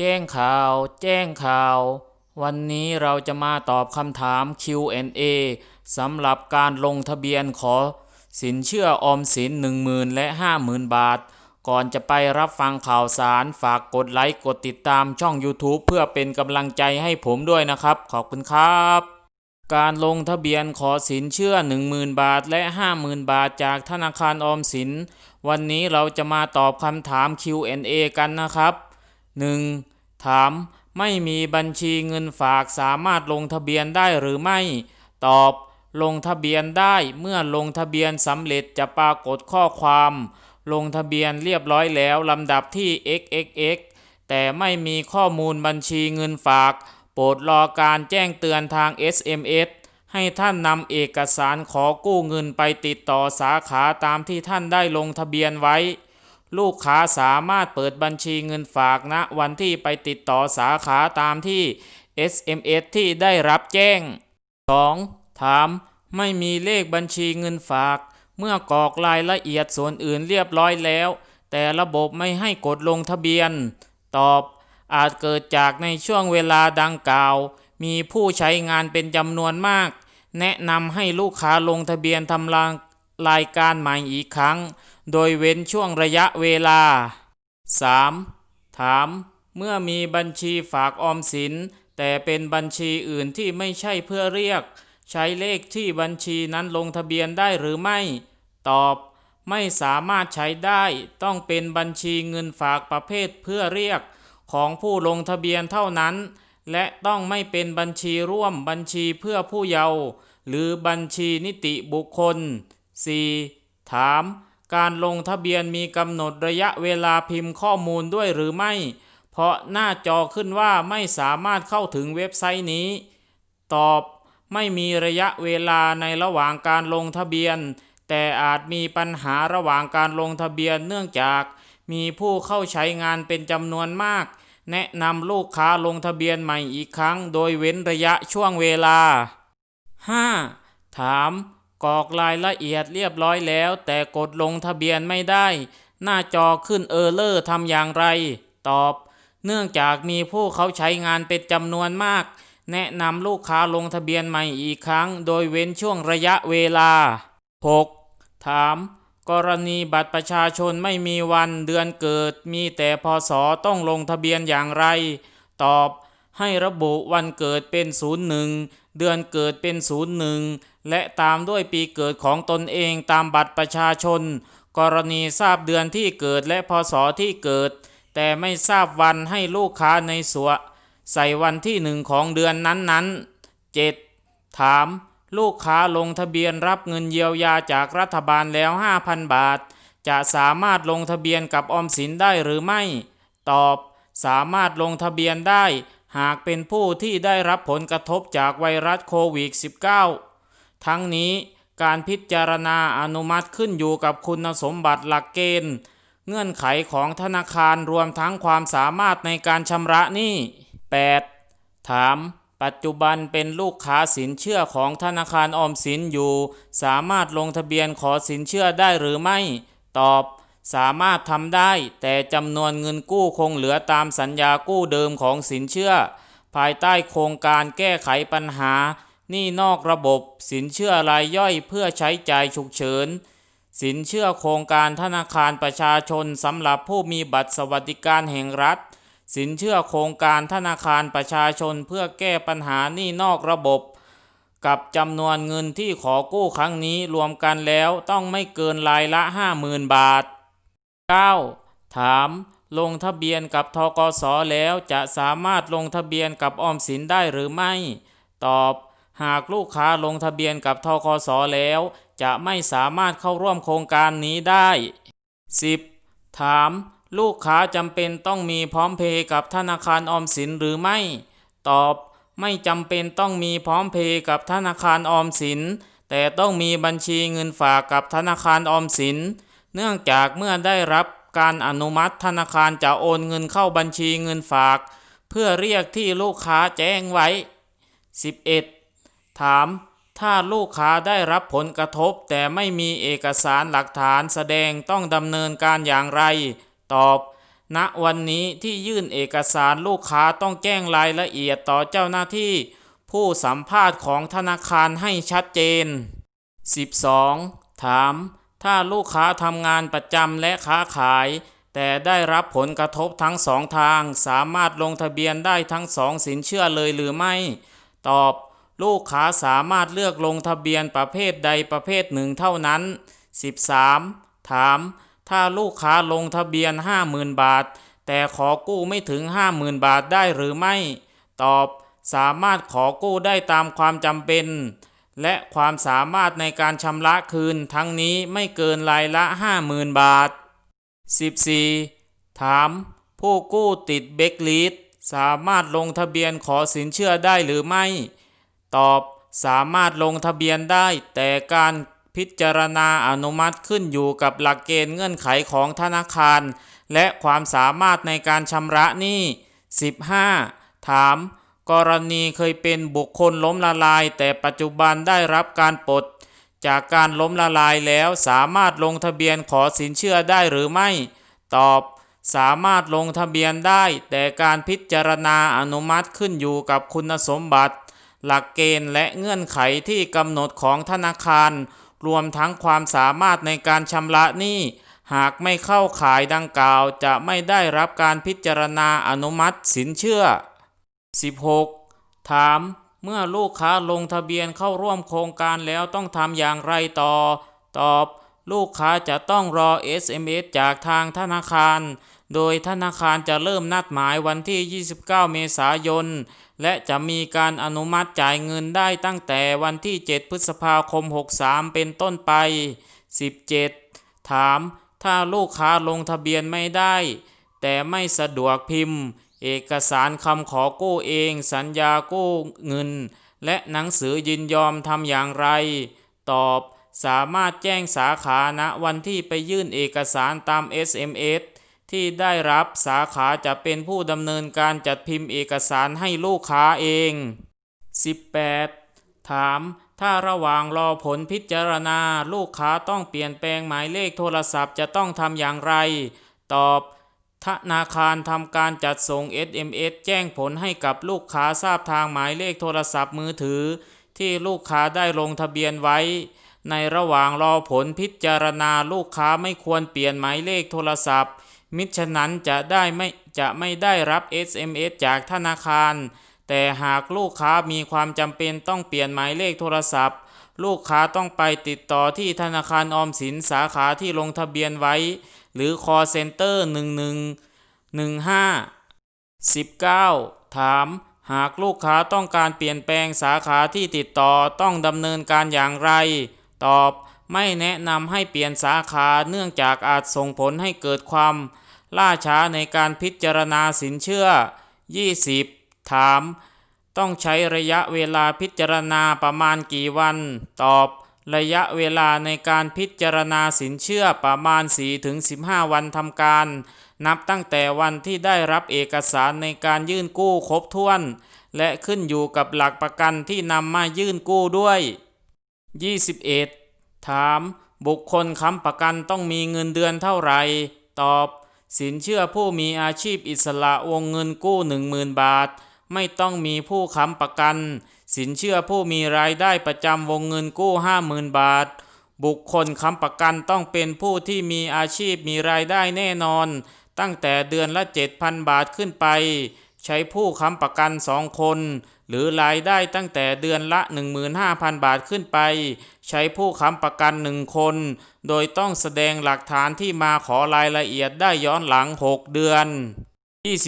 แจ้งข่าว แจ้งข่าว วันนี้เราจะมาตอบคำถาม Q&A สำหรับการลงทะเบียนขอ สินเชื่อออมสิน 10,000 และ 50,000 บาท ก่อนจะไปรับฟังข่าวสารฝากกดไลค์กดติดตามช่อง YouTube เพื่อเป็นกำลังใจให้ผมด้วยนะครับ ขอบคุณครับ การลงทะเบียนขอสินเชื่อ 10,000 บาทและ 50,000 บาทจากธนาคารออมสิน วันนี้เราจะมาตอบคำถาม Q&A กันนะครับ 1. ถามไม่มีบัญชีเงินฝากสามารถลงทะเบียนได้หรือไม่ ตอบ ลงทะเบียนได้เมื่อลงทะเบียนสำเร็จจะปรากฏข้อความ ลงทะเบียนเรียบร้อยแล้วลำดับที่ xxx แต่ไม่มีข้อมูลบัญชีเงินฝาก โปรดรอการแจ้งเตือนทาง SMS ให้ท่านนำเอกสารขอกู้เงินไปติดต่อสาขาตามที่ท่านได้ลงทะเบียนไว้ ลูกค้าสามารถเปิดบัญชีเงินฝากณวันที่ไปติดต่อสาขาตามที่ SMS ที่ได้รับแจ้ง 2. ถามไม่มีเลขบัญชีเงินฝาก เมื่อกรอกรายละเอียดส่วนอื่นเรียบร้อยแล้ว แต่ระบบไม่ให้กดลงทะเบียน ตอบ อาจเกิดจากในช่วงเวลาดังกล่าว มีผู้ใช้งานเป็นจำนวนมาก แนะนำให้ลูกค้าลงทะเบียนทำรายการใหม่อีกครั้ง โดยเว้นช่วงระยะเวลา 3. ถาม เมื่อมีบัญชีฝากออมสิน แต่เป็นบัญชีอื่นที่ไม่ใช่เพื่อเรียก ใช้เลขที่บัญชีนั้นลงทะเบียนได้หรือไม่ ตอบ ไม่สามารถใช้ได้ ต้องเป็นบัญชีเงินฝากประเภทเพื่อเรียก ของผู้ลงทะเบียนเท่านั้น และต้องไม่เป็นบัญชีร่วมบัญชีเพื่อผู้เยาว์หรือบัญชีนิติบุคคล 4. ถาม การลงทะเบียนมีกำหนดระยะเวลาพิมพ์ข้อมูลด้วยหรือไม่ เพราะหน้าจอขึ้นว่าไม่สามารถเข้าถึงเว็บไซต์นี้ ตอบไม่มีระยะเวลาในระหว่างการลงทะเบียน แต่อาจมีปัญหาระหว่างการลงทะเบียนเนื่องจากมีผู้เข้าใช้งานเป็นจำนวนมาก แนะนำลูกค้าลงทะเบียนใหม่อีกครั้ง โดยเว้นระยะช่วงเวลา 5. ถาม กรอกรายละเอียดเรียบร้อยแล้ว แต่กดลงทะเบียนไม่ได้ หน้าจอขึ้นเออร์เลอร์ทำอย่างไร ตอบ เนื่องจากมีผู้เขาใช้งานเป็นจำนวนมาก แนะนำลูกค้าลงทะเบียนใหม่อีกครั้ง โดยเว้นช่วงระยะเวลา 6. ถาม กรณีบัตรประชาชนไม่มีวันเดือนเกิด มีแต่พศต้องลงทะเบียนอย่างไร ตอบให้ระบุวันเกิดเป็น 01 เดือนเกิดเป็น 01 และตามด้วยปีเกิดของตนเองตามบัตรประชาชน กรณีทราบเดือนที่เกิดและพศที่เกิด แต่ไม่ทราบวันให้ลูกค้าในสัวใส่วันที่หนึ่งของเดือนนั้นๆ 7. ถาม ลูกค้าลงทะเบียนรับเงินเยียวยาจากรัฐบาลแล้ว 5,000 บาท จะสามารถลงทะเบียนกับออมสินได้หรือไม่ ตอบ สามารถลงทะเบียนได้ หากเป็นผู้ที่ได้รับผลกระทบจากไวรัสโควิด -19 ทั้งนี้การพิจารณาอนุมัติขึ้นอยู่กับคุณสมบัติหลักเกณฑ์ เงื่อนไขของธนาคารรวมทั้งความสามารถในการชำระหนี้ 8. ถาม ปัจจุบันเป็นลูกค้าสินเชื่อของธนาคารออมสินอยู่ สามารถลงทะเบียนขอสินเชื่อได้หรือไม่ ตอบ สามารถทำได้ แต่จำนวนเงินกู้คงเหลือตามสัญญากู้เดิมของสินเชื่อ ภายใต้โครงการแก้ไขปัญหา นี้นอกระบบ สินเชื่อรายย่อยเพื่อใช้จ่ายฉุกเฉิน สินเชื่อโครงการธนาคารประชาชนสำหรับผู้มีบัตรสวัสดิการแห่งรัฐ สินเชื่อโครงการธนาคารประชาชนเพื่อแก้ปัญหานี้นอกระบบ กับจำนวนเงินที่ขอกู้ครั้งนี้รวมกันแล้วต้องไม่เกินรายละ 50,000 บาท 9. ถามลงทะเบียนกับทกสแล้วจะสามารถลงทะเบียนกับออมสินได้หรือไม่ ตอบ หากลูกค้าลงทะเบียนกับทกสแล้ว จะไม่สามารถเข้าร่วมโครงการนี้ได้ 10. ถาม ลูกค้าจำเป็นต้องมีพร้อมเพย์กับธนาคารออมสินหรือไม่ ตอบ ไม่จำเป็นต้องมีพร้อมเพย์กับธนาคารออมสิน แต่ต้องมีบัญชีเงินฝากกับธนาคารออมสิน เนื่องจากเมื่อได้รับการอนุมัติธนาคารจะโอนเงินเข้าบัญชีเงินฝาก เพื่อเรียกที่ลูกค้าแจ้งไว้ 11. ถาม ถ้าลูกค้าได้รับผลกระทบ แต่ไม่มีเอกสารหลักฐานแสดงต้องดำเนินการอย่างไร ตอบณวันนี้ที่ยื่นเอกสารลูกค้าต้องแจ้งรายละเอียดต่อเจ้าหน้าที่ ผู้สัมภาษณ์ของธนาคารให้ชัดเจน 12. ถาม ถ้าลูกค้าทำงานประจำและค้าขาย แต่ได้รับผลกระทบทั้งสองทาง สามารถลงทะเบียนได้ทั้งสองสินเชื่อเลยหรือไม่ ตอบ ลูกค้าสามารถเลือกลงทะเบียนประเภทใดประเภทหนึ่งเท่านั้น 13. ถาม ถ้าลูกค้าลงทะเบียน 50,000 บาท แต่ขอกู้ไม่ถึง 50,000 บาทได้หรือไม่ ตอบ สามารถขอกู้ได้ตามความจำเป็น และความสามารถในการชำระคืนทั้งนี้ไม่เกินรายละ 50,000 บาท 14. ถาม ผู้กู้ติดเบคลิสสามารถลงทะเบียนขอสินเชื่อได้หรือไม่ ตอบสามารถลงทะเบียนได้ แต่การพิจารณาอนุมัติขึ้นอยู่กับหลักเกณฑ์เงื่อนไขของธนาคาร และความสามารถในการชำระหนี้ 15. ถาม กรณีเคยเป็นบุคคลล้มละลาย แต่ปัจจุบันได้รับการปลดจากการล้มละลายแล้วสามารถลงทะเบียนขอสินเชื่อได้หรือไม่ ตอบ สามารถลงทะเบียนได้ แต่การพิจารณาอนุมัติขึ้นอยู่กับคุณสมบัติ หลักเกณฑ์และเงื่อนไขที่กำหนดของธนาคาร รวมทั้งความสามารถในการชำระหนี้ หากไม่เข้าขายดังกล่าว จะไม่ได้รับการพิจารณาอนุมัติสินเชื่อ 16. ถาม เมื่อลูกค้าลงทะเบียนเข้าร่วมโครงการแล้วต้องทำอย่างไรต่อ ตอบ ลูกค้าจะต้องรอ SMS จากทางธนาคาร โดยธนาคารจะเริ่มนัดหมายวันที่ 29 เมษายน และจะมีการอนุมัติจ่ายเงินได้ตั้งแต่วันที่ 7 พฤษภาคม 63 เป็นต้นไป 17. ถาม ถ้าลูกค้าลงทะเบียนไม่ได้ แต่ไม่สะดวกพิมพ์ เอกสารคำขอกู้เอง สัญญากู้เงิน และหนังสือยินยอมทำอย่างไร ตอบ สามารถแจ้งสาขาณวันที่ไปยื่นเอกสารตาม SMS ที่ได้รับสาขาจะเป็นผู้ดำเนินการจัดพิมพ์เอกสารให้ลูกค้าเอง 18. ถาม ถ้าระหว่างรอผลพิจารณาลูกค้าต้องเปลี่ยนแปลงหมายเลขโทรศัพท์จะต้องทำอย่างไร ตอบธนาคารทำการจัดส่ง SMS แจ้งผลให้กับลูกค้าทราบทางหมายเลขโทรศัพท์มือถือ ที่ลูกค้าได้ลงทะเบียนไว้ ในระหว่างรอผลพิจารณาลูกค้าไม่ควรเปลี่ยนหมายเลขโทรศัพท์ มิฉะนั้นจะได้ไม่จะไม่ได้รับ SMS จากธนาคาร แต่หากลูกค้ามีความจำเป็นต้องเปลี่ยนหมายเลขโทรศัพท์ ลูกค้าต้องไปติดต่อที่ธนาคารออมสินสาขาที่ลงทะเบียนไว้ หรือ call center 1115 19. ถาม หากลูกค้าต้องการเปลี่ยนแปลงสาขาที่ติดต่อต้องดำเนินการอย่างไร ตอบ ไม่แนะนำให้เปลี่ยนสาขาเนื่องจากอาจส่งผลให้เกิดความ ล่าช้าในการพิจารณาสินเชื่อ 20. ถาม ต้องใช้ระยะเวลาพิจารณาประมาณกี่วัน ตอบ ระยะเวลาในการพิจารณาสินเชื่อประมาณ 4-15 วันทำการ นับตั้งแต่วันที่ได้รับเอกสารในการยื่นกู้ครบถ้วน และขึ้นอยู่กับหลักประกันที่นำมายื่นกู้ด้วย 21. ถามบุคคลค้ำประกันต้องมีเงินเดือนเท่าไหร่ ตอบ สินเชื่อผู้มีอาชีพอิสระวงเงินกู้10,000บาท ไม่ต้องมีผู้ค้ำประกัน สินเชื่อผู้มีรายได้ประจำวงเงินกู้50,000บาท บุคคลค้ำประกันต้องเป็นผู้ที่มีอาชีพมีรายได้แน่นอน ตั้งแต่เดือนละ7,000บาทขึ้นไป ใช้ผู้ค้ำประกันสองคน หรือรายได้ตั้งแต่เดือนละ 15,000 บาทขึ้นไป ใช้ผู้ค้ำประกันหนึ่งคน โดยต้องแสดงหลักฐานที่มาขอรายละเอียดได้ย้อนหลัง 6 เดือน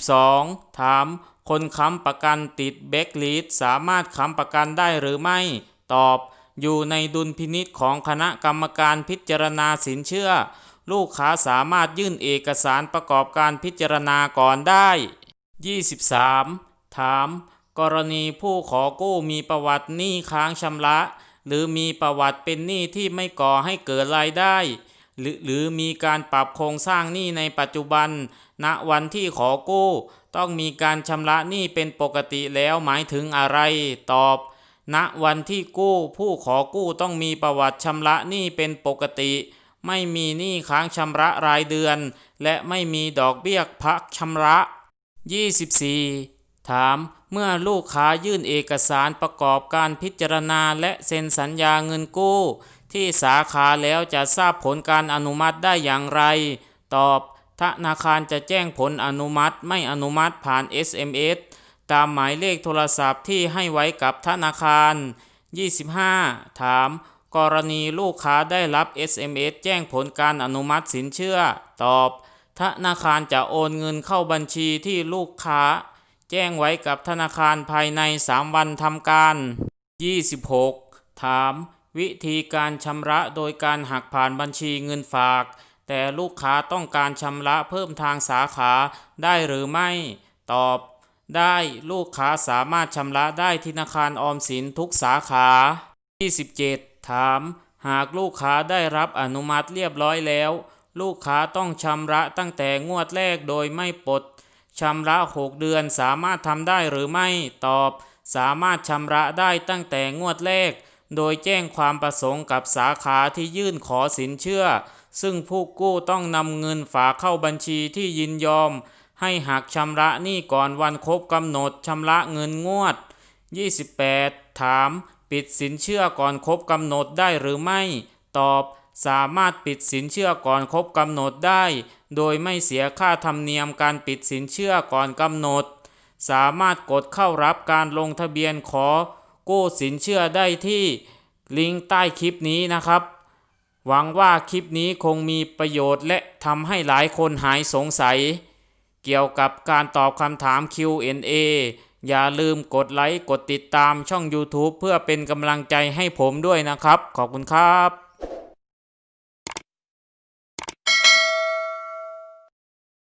22. ถาม คนค้ำประกันติดแบ็กลิสสามารถค้ำประกันได้หรือไม่ ตอบ อยู่ในดุลพินิษของคณะกรรมการพิจารณาสินเชื่อ ลูกค้าสามารถยื่นเอกสารประกอบการพิจารณาก่อนได้ 23. ถาม กรณีผู้ขอกู้มีประวัติหนี้ค้างชำระ หรือมีประวัติเป็นหนี้ที่ไม่ก่อให้เกิดรายได้ หรือหรือมีการปรับโครงสร้างหนี้ในปัจจุบัน ณวันที่ขอกู้ ต้องมีการชำระหนี้เป็นปกติแล้วหมายถึงอะไร ตอบ ณวันที่กู้ผู้ขอกู้ต้องมีประวัติชำระหนี้เป็นปกติไม่มีหนี้ค้างชำระรายเดือน และไม่มีดอกเบี้ยพักชำระ 24. ถาม เมื่อลูกค้ายื่นเอกสารประกอบการพิจารณาและเซ็นสัญญาเงินกู้ ที่สาขาแล้วจะทราบผลการอนุมัติได้อย่างไร ตอบ ธนาคารจะแจ้งผลอนุมัติไม่อนุมัติผ่าน SMS ตามหมายเลขโทรศัพท์ที่ให้ไว้กับธนาคาร 25. ถาม กรณีลูกค้าได้รับ SMS แจ้งผลการอนุมัติสินเชื่อ ตอบ ธนาคารจะโอนเงินเข้าบัญชีที่ลูกค้า แจ้งไว้กับธนาคารภายใน 3 วันทำการ 26. ถาม วิธีการชำระโดยการหักผ่านบัญชีเงินฝาก แต่ลูกค้าต้องการชำระเพิ่มทางสาขาได้หรือไม่ ตอบ ได้ลูกค้าสามารถชำระได้ที่ธนาคารออมสินทุกสาขา 27. ถาม หากลูกค้าได้รับอนุมัติเรียบร้อยแล้ว ลูกค้าต้องชำระตั้งแต่งวดแรกโดยไม่ปลดชำระ6เดือนสามารถทำได้หรือไม่ตอบ สามารถชำระได้ตั้งแต่งวดแรก โดยแจ้งความประสงค์กับสาขาที่ยื่นขอสินเชื่อ ซึ่งผู้กู้ต้องนำเงินฝากเข้าบัญชีที่ยินยอม ให้หักชำระหนี้ก่อนวันครบกำหนดชำระเงินงวด 28. ถาม ปิดสินเชื่อก่อนครบกำหนดได้หรือไม่ ตอบ สามารถปิดสินเชื่อก่อนครบกำหนดได้ โดยไม่เสียค่าธรรมเนียมการปิดสินเชื่อก่อนกำหนด สามารถกดเข้ารับการลงทะเบียนขอกู้สินเชื่อได้ที่ลิงก์ใต้คลิปนี้นะครับ หวังว่าคลิปนี้คงมีประโยชน์และทำให้หลายคนหายสงสัย เกี่ยวกับการตอบคำถาม Q&A อย่าลืมกดไลค์ กดติดตามช่อง YouTube เพื่อเป็นกำลังใจให้ผมด้วยนะครับ ขอบคุณครับ